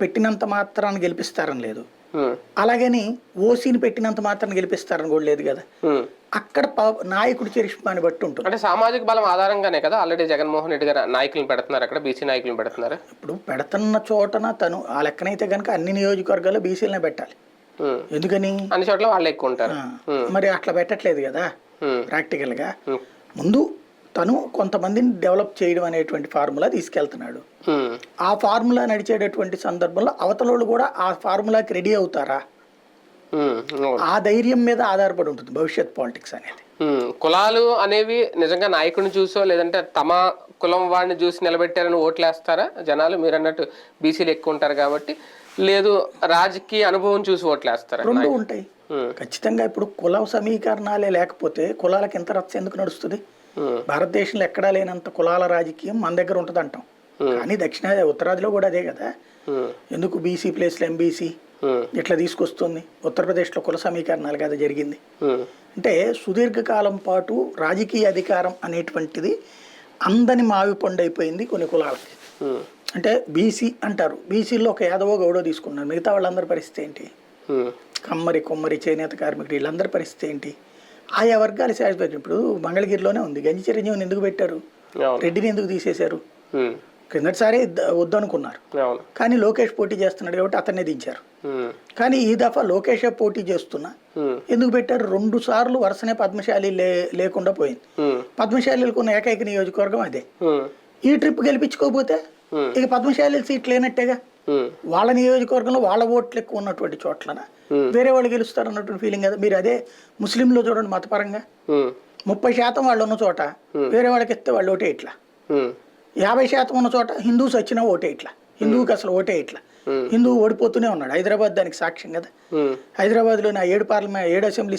పెట్టినంత మాత్రాన్ని గెలిపిస్తారని లేదు. అలాగని ఓసీని పెట్టినంత మాత్రాన్ని గెలిపిస్తారని కూడా లేదు కదా. అక్కడ నాయకుడి చరిష్మాని బట్టి ఉంటుంది. అంటే సామాజిక బలం ఆధారంగానే కదా ఆల్రెడీ జగన్మోహన్ రెడ్డి గారు నాయకులను పెడుతున్నారు అక్కడ బీసీ నాయకులను పెడుతున్నారు? ఇప్పుడు పెడుతున్న చోటన తను ఆ లెక్కనైతే కనుక అన్ని నియోజకవర్గాల్లో బీసీలనే పెట్టాలి. ఎందుకని? అన్ని చోట్ల వాళ్ళు ఎక్కువ ఉంటారు. మరి అట్లా పెట్టట్లేదు కదా ఉమ్, ప్రాక్టికల్గా. ఉమ్, ముందు తను కొంతమందిని డెవలప్ చేయడం అనేటువంటి ఫార్ములా తీసుకెళ్తున్నాడు. ఆ ఫార్ములా నడిచేటటువంటి సందర్భంలో అవతలోళ్ళు కూడా ఆ ఫార్ములాకి రెడీ అవుతారా. ఆ ధైర్యం మీద ఆధారపడి ఉంటుంది భవిష్యత్ పాలిటిక్స్ అనేది. కులాలు అనేవి నిజంగా నాయకుడిని చూసో లేదంటే తమ కులం వాడిని చూసి నిలబెట్టారని ఓట్లేస్తారా? జనాలు మీరు అన్నట్టు బీసీలు ఎక్కువ ఉంటారు కాబట్టి. లేదు రాజకీయ అనుభవం చూసి ఓట్లేస్తారా రెండు ఉంటాయి. ఖచ్చితంగా ఇప్పుడు కుల సమీకరణాలే లేకపోతే కులాలకు ఎంత రచ్చ ఎందుకు నడుస్తుంది? భారతదేశంలో ఎక్కడా లేనంత కులాల రాజకీయం మన దగ్గర ఉంటుంది అంటాం కానీ దక్షిణాది ఉత్తరాదిలో కూడా అదే కదా. ఎందుకు బీసీ ప్లేస్లో ఎంబీసీ ఇట్లా తీసుకొస్తుంది. ఉత్తరప్రదేశ్లో కుల సమీకరణాలు కదా జరిగింది. అంటే సుదీర్ఘకాలం పాటు రాజకీయ అధికారం అనేటువంటిది అందని మావి పండు అయిపోయింది కొన్ని కులాలకి. అంటే బీసీ అంటారు. బీసీలో ఒక యాదవో గౌడో తీసుకున్నారు. మిగతా వాళ్ళందరి పరిస్థితి ఏంటి? కమ్మరి కొమ్మరి చేనేత కార్మికుడు వీళ్ళందరి పరిస్థితి ఏంటి? ఆయా వర్గాలు సాటిస్ఫాక్షన్ ఇప్పుడు మంగళగిరిలోనే ఉంది. గంజి చిరంజీవిని ఎందుకు పెట్టారు? రెడ్డిని ఎందుకు తీసేశారు? ఇద్ద- వద్దనుకున్నారు. కానీ లోకేష్ పోటీ చేస్తున్నాడు కాబట్టి అతన్నే దించారు. కానీ ఈ దఫా లోకేషే పోటీ చేస్తున్నా ఎందుకు పెట్టారు? రెండు సార్లు వరుసనే పద్మశాలి లేకుండా పోయింది. పద్మశాలిలకు ఉన్న ఏకైక నియోజకవర్గం అదే. ఈ ట్రిప్ గెలిపించుకోకపోతే. ఇక పద్మశాలి సీట్ లేనట్టేగా? వాళ్ళ నియోజకవర్గంలో వాళ్ళ ఓట్లు ఎక్కువ ఉన్నటువంటి చోట్లన? Hmm. వేరే వాళ్ళు గెలుస్తారు అన్నటువంటి ఫీలింగ్ కదా మీరు అదే ముస్లింలో చూడండి మతపరంగా. ఉమ్, ముప్పై శాతం వాళ్ళు ఉన్న చోట వేరే వాళ్ళకి ఇస్తే వాళ్ళు ఓటే ఇట్లా. యాభై శాతం ఉన్న చోట హిందూస్ వచ్చినా ఓటే ఇట్లా. హిందువుకి అసలు ఓటే ఇట్లా. హిందువు ఓడిపోతూనే ఉన్నాడు. హైదరాబాద్ దానికి సాక్ష్యం కదా. ఉమ్. హైదరాబాద్లోని ఆ ఏడు పార్లమెంట్ ఏడు అసెంబ్లీ